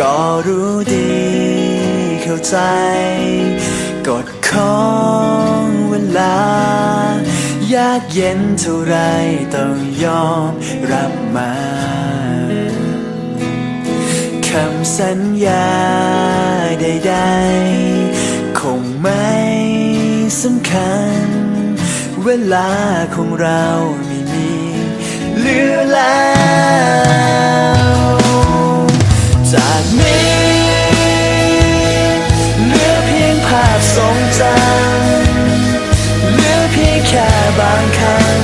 ก็รู้ดีเข้าใจ กฎของเวลา ยากเย็นเท่าไรต้องยอมรับมาคำสัญญาใดๆ คงไม่สำคัญ เวลาของเรา งจำเหลือเพียงแค่บางครั้ง